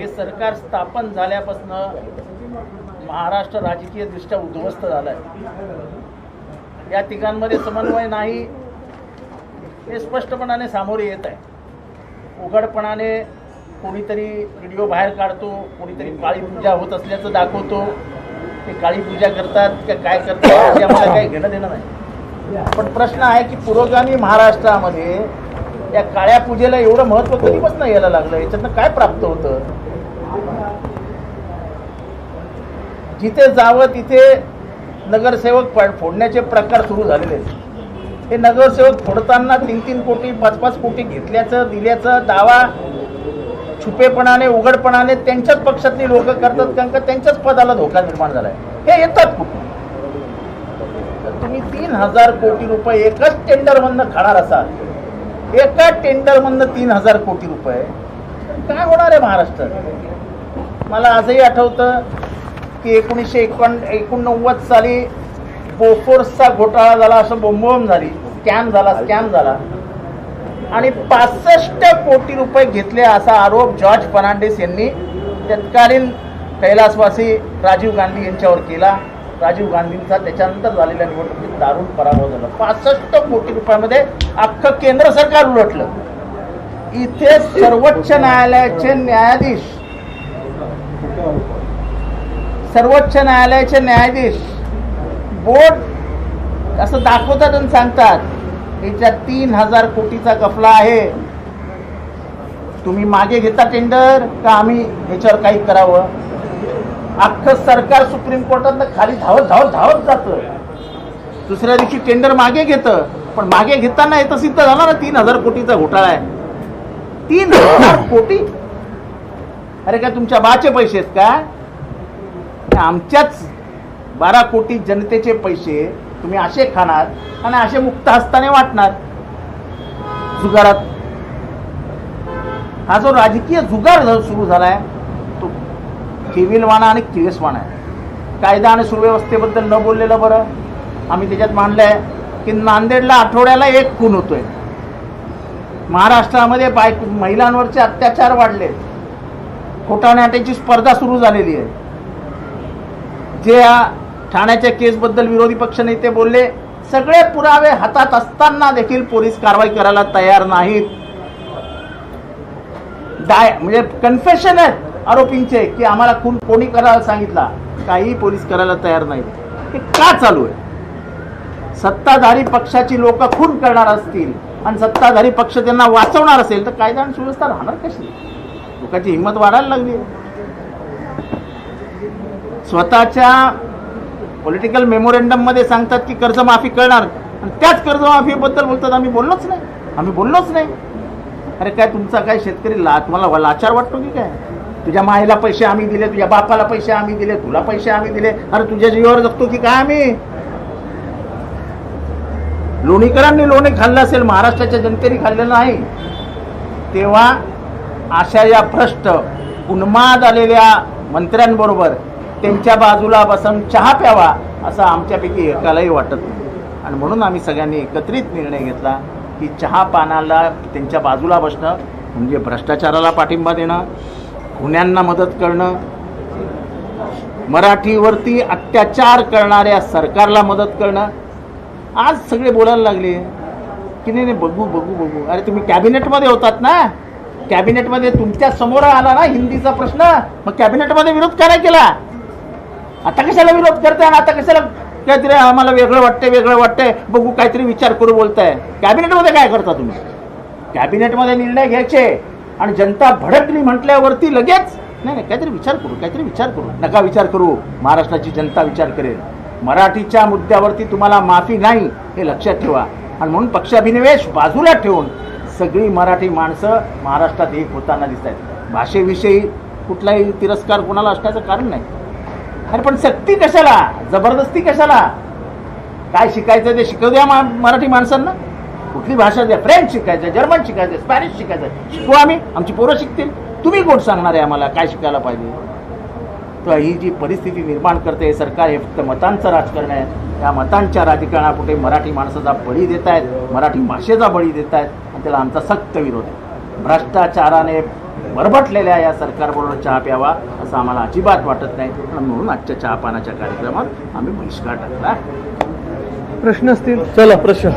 हे सरकार स्थापन झाल्यापासून महाराष्ट्र राजकीयदृष्ट्या उद्ध्वस्त झालं आहे या तिघांमध्ये समन्वय नाही हे स्पष्टपणाने सामोरे येत आहे. उघडपणाने कोणीतरी व्हिडिओ बाहेर काढतो कोणीतरी काळी पूजा होत असल्याचं दाखवतो. ते काळी पूजा करतात का काय करतात आम्हाला काही घेणं देणं नाही. पण प्रश्न आहे की पुरोगामी महाराष्ट्रामध्ये या काळ्या पूजेला एवढं महत्त्व कधीपासून यायला लागलं? याच्यातनं काय प्राप्त होतं? जिथे जावं तिथे नगरसेवक फोडण्याचे प्रकार सुरू झालेले आहेत. हे नगरसेवक फोडताना तीन तीन कोटी पाच पाच कोटी घेतल्याचं दिल्याचं दावा छुपेपणाने उघडपणाने त्यांच्याच पक्षातली लोक करतात कारण का त्यांच्याच पदाला धोका निर्माण झालाय. हे येतात कुठून? तर तुम्ही तीन हजार कोटी रुपये एकाच टेंडरमधनं खाणार असाल. एका टेंडरमधनं तीन हजार कोटी रुपये. काय होणार आहे महाराष्ट्रात मला आजही आठवतं की एकोणीसशे एकोण एकोणनव्वद साली बोफोर्सचा घोटाळा झाला असं बोंबोम झाली. स्कॅम झाला स्कॅम झाला. आणि पासष्ट कोटी रुपये घेतले असा आरोप जॉर्ज फर्नांडिस यांनी तत्कालीन कैलासवासी राजीव गांधी यांच्यावर केला. राजीव गांधींचा त्याच्यानंतर झालेल्या निवडणुकीत दारुण पराभव झाला. पासष्ट कोटी रुपयामध्ये अख्खं केंद्र सरकार उलटलं. इथे सर्वोच्च न्यायालयाचे न्यायाधीश. सर्वोच्च न्यायालयाचे न्यायाधीश. बोर्ड असं दाखवतात आणि सांगतात याच्यात तीन हजार कोटीचा गफला आहे. तुम्ही मागे घेता टेंडर का आम्ही याच्यावर काही करावं? अख्खं सरकार सुप्रीम कोर्टात खाली धावत धावत धावत जातं. दुसऱ्या दिवशी टेंडर मागे घेतं. पण मागे घेताना हे तर सिद्ध झाला ना तीन हजार कोटीचा घोटाळा आहे. तीन हजार कोटी? अरे काय तुमच्या बाचे पैसे आहेत का? आमच्याच बारा कोटी जनतेचे पैसे तुम्ही असे खाणार आणि असे मुक्त हस्ताने वाटणार. जुगारात. हा जो राजकीय जुगार सुरू झालाय केविलवाणा आणि किळसवाणा आहे कायदा आणि सुव्यवस्थेबद्दल न बोललेलं बरं. आम्ही त्याच्यात मांडलं आहे की नांदेडला आठवड्याला एक खून होतोय. महाराष्ट्रामध्ये बायक महिलांवरचे अत्याचार वाढले. खोटा स्पर्धा सुरू झालेली आहे. जे या ठाण्याच्या केसबद्दल विरोधी पक्षनेते बोलले सगळे पुरावे हातात असताना देखील पोलीस कारवाई करायला तयार नाहीत. डाय म्हणजे कन्फेशन आहे. आरोपींचे की आम्हाला खून कोणी करायला सांगितला? काही पोलीस करायला तयार नाहीत. हे का चालू आहे? सत्ताधारी पक्षाची लोक खून करणार असतील आणि सत्ताधारी पक्ष त्यांना वाचवणार असेल तर कायदा आणि सुव्यवस्था राहणार कशी? लोकांची हिंमत वाढायला लागली स्वतःच्या पॉलिटिकल मेमोरेंडममध्ये सांगतात की कर्जमाफी करणार. आणि त्याच कर्जमाफीबद्दल बोलतात आम्ही बोललोच नाही. आम्ही बोललोच नाही. अरे काय तुमचा काय शेतकरी ला तुम्हाला लाचार वाटतो की काय? तुझ्या माईला पैसे आम्ही दिले तुझ्या बापाला पैसे आम्ही दिले तुला पैसे आम्ही दिले. अरे तुझ्या जीवावर जगतो की काय आम्ही? लोणीकरांनी लोणी खाल्लं असेल महाराष्ट्राच्या जनतेने खाल्लेलं नाही. तेव्हा अशा या भ्रष्ट उन्माद आलेल्या मंत्र्यांबरोबर त्यांच्या बाजूला बसून चहा प्यावा असं आमच्यापैकी एकालाही वाटत नाही. आणि म्हणून आम्ही सगळ्यांनी एकत्रित निर्णय घेतला की चहा पानाला त्यांच्या बाजूला बसणं म्हणजे भ्रष्टाचाराला पाठिंबा देणं गुन्ह्यांना मदत करणं मराठीवरती अत्याचार करणाऱ्या सरकारला मदत करणं आज सगळे बोलायला लागले. की नाही नाही बघू बघू बघू. अरे तुम्ही कॅबिनेटमध्ये होतात ना? कॅबिनेटमध्ये तुमच्यासमोर आला ना हिंदीचा प्रश्न? मग कॅबिनेटमध्ये विरोध काय केला? आता कशाला विरोध करताय? आणि आता कशाला काहीतरी आम्हाला वेगळं वाटतंय वेगळं वाटतंय? बघू काहीतरी विचार करू बोलताय. कॅबिनेटमध्ये काय करता तुम्ही? कॅबिनेटमध्ये निर्णय घ्यायचे. आणि जनता भडकली म्हटल्यावरती लगेच नाही नाही काहीतरी विचार करू काहीतरी विचार करू. नका विचार करू. महाराष्ट्राची जनता विचार करेल. मराठीच्या मुद्द्यावरती तुम्हाला माफी नाही हे लक्षात ठेवा. आणि म्हणून पक्षाभिनिवेश बाजूला ठेवून सगळी मराठी माणसं महाराष्ट्रात एक होताना दिसत आहेत भाषेविषयी कुठलाही तिरस्कार कोणाला असण्याचं कारण नाही. अरे पण सक्ती कशाला? जबरदस्ती कशाला? काय शिकायचं ते शिकवू द्या मा- मराठी माणसांना. कुठली भाषा द्या फ्रेंच शिकायचं जर्मन शिकायचं स्पॅनिश शिकायचं. शिकू आम्ही. आमची पोरं शिकतील. तुम्ही कोण सांगणार आहे आम्हाला काय शिकायला पाहिजे? तर ही जी परिस्थिती निर्माण करते हे सरकार हे फक्त मतांचं राजकारण आहे. या मतांच्या राजकारणापुढे मराठी माणसाचा बळी देत आहेत मराठी भाषेचा बळी देत आहेत आणि त्याला आमचा सक्त विरोध आहे. भ्रष्टाचाराने बरबटलेल्या या सरकारबरोबर चहा प्यावा असं आम्हाला अजिबात वाटत नाही. आणि म्हणून आजच्या चहापानाच्या कार्यक्रमात आम्ही बहिष्कार टाकला प्रश्न असतील? चला प्रश्न.